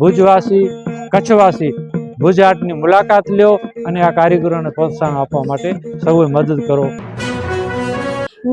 ભુજવાસી, કચ્છવાસી ભુજ આર્ટની મુલાકાત લ્યો અને આ કારીગરોને પ્રોત્સાહન આપવા માટે સૌએ મદદ કરો.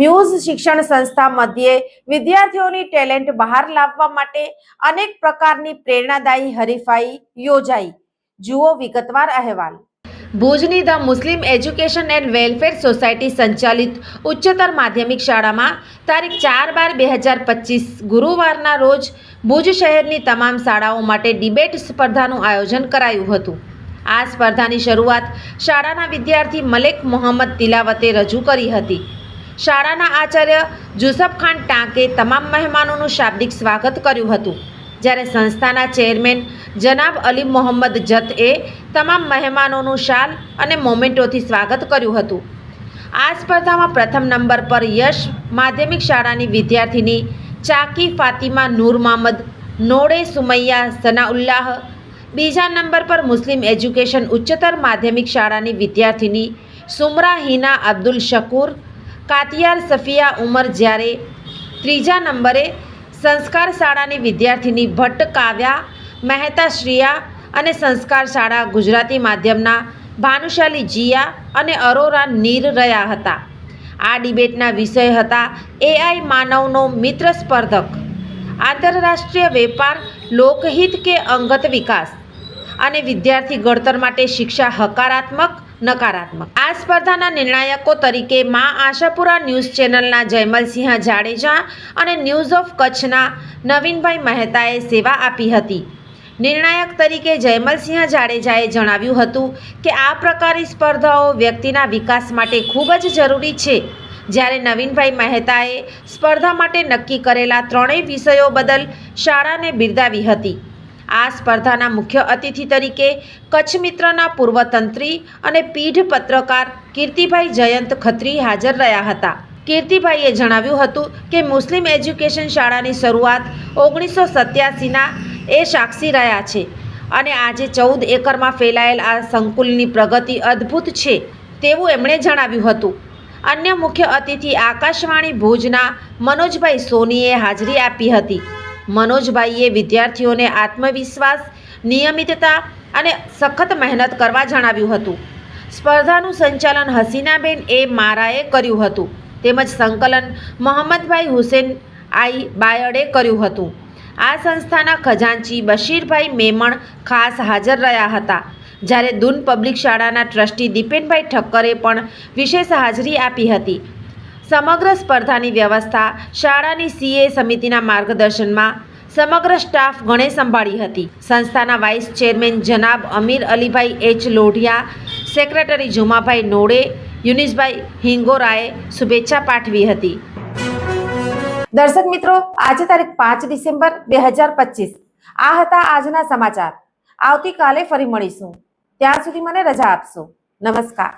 મ્યુઝ શિક્ષણ સંસ્થા મધ્યે વિદ્યાર્થીઓની ટેલેન્ટ બહાર લાવવા માટે અનેક પ્રકારની પ્રેરણાદાયી હરીફાઈ યોજાઈ. જુઓ વિગતવાર અહેવાલ. ભુજની the Muslim education and welfare society સંચાલિત ઉચ્ચતર માધ્યમિક શાળામાં તારીખ ચાર બાર બે હજાર પચીસ ગુરુવારના રોજ ભુજ શહેરની તમામ શાળાઓ માટે ડિબેટ સ્પર્ધાનું આયોજન કરાયું હતું. આ સ્પર્ધાની શરૂઆત શાળાના વિદ્યાર્થી મલેક મોહમ્મદ તિલાવતે રજૂ કરી હતી. શાળાના આચાર્ય જુસફ ખાન ટાંકે તમામ મહેમાનોનું શાબ્દિક સ્વાગત કર્યું હતું. જ્યારે સંસ્થાના ચેરમેન જનાબ અલી મોહમ્મદ જતએ તમામ મહેમાનોનું શાલ અને મોમેન્ટોથી સ્વાગત કર્યું હતું. આ સ્પર્ધામાં પ્રથમ નંબર પર યશ માધ્યમિક શાળાની વિદ્યાર્થીની ચાકી, ફાતિમા, નૂર મહમદ નોડે સુમૈયા, સનાઉલ્લાહ. બીજા નંબર પર મુસ્લિમ એજ્યુકેશન ઉચ્ચતર માધ્યમિક શાળાની વિદ્યાર્થીની સુમરા હિના અબ્દુલ શકૂર, કાતિયાર સફિયા ઉમર જ્યારે ત્રીજા નંબરે સંસ્કાર શાળાની વિદ્યાર્થીની ભટ્ટ કાવ્યા, મહેતા શ્રિયા અને સંસ્કાર શાળા ગુજરાતી માધ્યમના ભાનુશાલી જીયા અને અરોરા નીર રહ્યા હતા. આ ડિબેટના વિષય હતા એઆઈ માનવનો મિત્ર સ્પર્ધક, આંતરરાષ્ટ્રીય વેપાર, લોકહિત કે અંગત વિકાસ, અને વિદ્યાર્થી ઘડતર માટે શિક્ષા હકારાત્મક, નકારાત્મક. આ સ્પર્ધાના નિર્ણાયકો તરીકે મા આશાપુરા ન્યૂઝ ચેનલના જયમલસિંહ જાડેજા અને ન્યૂઝ ઓફ કચ્છના નવીનભાઈ મહેતાએ સેવા આપી હતી. નિર્ણાયક તરીકે જયમલસિંહ જાડેજાએ જણાવ્યું હતું કે આ પ્રકારની સ્પર્ધાઓ વ્યક્તિના વિકાસ માટે ખૂબ જ જરૂરી છે. જ્યારે નવીનભાઈ મહેતાએ સ્પર્ધા માટે નક્કી કરેલા ત્રણેય વિષયો બદલ શાળાને બિરદાવી હતી. આ સ્પર્ધાના મુખ્ય અતિથિ તરીકે કચ્છ મિત્રના પૂર્વ તંત્રી અને પીઢ પત્રકાર કીર્તિભાઈ જયંત ખત્રી હાજર રહ્યા હતા. કીર્તિભાઈએ જણાવ્યું હતું કે મુસ્લિમ એજ્યુકેશન શાળાની શરૂઆત ઓગણીસો સત્યાસીના એ સાક્ષી રહ્યા છે. અને આજે ચૌદ એકરમાં ફેલાયેલ આ સંકુલની પ્રગતિ અદ્ભુત છે, તેવું એમણે જણાવ્યું હતું. અન્ય મુખ્ય અતિથિ આકાશવાણી ભુજના મનોજભાઈ સોનીએ હાજરી આપી હતી. મનોજભાઈએ વિદ્યાર્થીઓને આત્મવિશ્વાસ, નિયમિતતા અને સખત મહેનત કરવા જણાવ્યું હતું. સ્પર્ધાનું સંચાલન હસીનાબેન એ મારાએ કર્યું હતું. તેમજ સંકલન મોહમ્મદભાઈ હુસેન આઈ બાયડે કર્યું હતું. આ સંસ્થાના ખજાનચી બશીરભાઈ મેમણ ખાસ હાજર રહ્યા હતા. જ્યારે દૂન પબ્લિક શાળાના ટ્રસ્ટી દીપેનભાઈ ઠક્કરે પણ વિશેષ હાજરી આપી હતી. સમગ્ર સ્પર્ધાની વ્યવસ્થા શાળાની સીએ સમિતિના માર્ગદર્શનમાં સમગ્ર સ્ટાફ ગણે સંભાળી હતી. સંસ્થાના વાઇસ ચેરમેન જનાબ અમીર અલીભાઈ એચ લોઢિયા, સેક્રેટરી જુમાભાઈ નોડે, યુનિસભાઈ હિંગોરાએ શુભેચ્છા પાઠવી હતી. દર્શક મિત્રો, આજે તારીખ પાંચ ડિસેમ્બર બે હજાર પચીસ. આ હતા આજના સમાચાર. આવતીકાલે ફરી મળીશું. ત્યાં સુધી મને રજા આપશો. નમસ્કાર.